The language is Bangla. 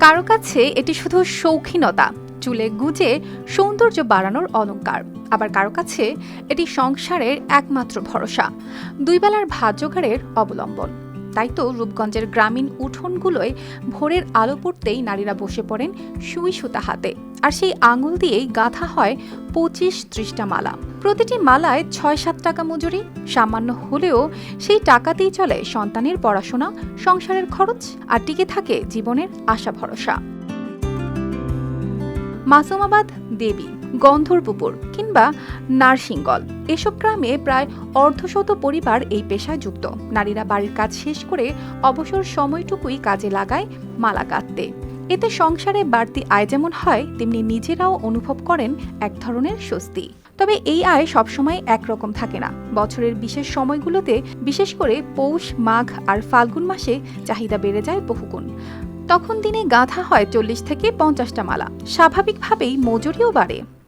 কারও কাছে এটি শুধু শৌখিনতা, চুলে গুজে সৌন্দর্য বাড়ানোর অলঙ্কার। আবার কারও কাছে এটি সংসারের একমাত্র ভরসা, দুই বেলার ভাত অবলম্বন। তাই তো রূপগঞ্জের গ্রামীণ উঠোনগুলোয় ভোরের আলো পড়তেই নারীরা বসে পড়েন সুই সুতা হাতে। আর সেই আঙুল দিয়েই গাঁথা হয় পঁচিশ ত্রিশটা মালা। প্রতিটি মালায় ছয় সাত টাকা মজুরি, সামান্য হলেও সেই টাকাতেই চলে সন্তানের পড়াশোনা, সংসারের খরচ আর টিকে থাকে জীবনের আশা ভরসা। মাসুমাবাদ দেবী। গন্ধর্বপুর কিংবা নারসিংগল। এসব গ্রামে প্রায় অর্ধশত পরিবার এই পেশায় যুক্ত। নারীরা বাড়ির কাজ শেষ করে অবসর সময়টুকুই কাজে লাগায় মালা গাঁথতে এতে সংসারে বাড়তি আয় যেমন হয়, তেমনি নিজেরাও অনুভব করেন এক ধরনের স্বস্তি। তবে এই আয় সবসময় একরকম থাকে না। বছরের বিশেষ সময়গুলোতে বিশেষ করে পৌষ, মাঘ আর ফাল্গুন মাসে চাহিদা বেড়ে যায় বহুগুণ। তখন দিনে গাঁথা হয় চল্লিশ থেকে পঞ্চাশটা মালা। স্বাভাবিকভাবেই মজুরিও বাড়ে।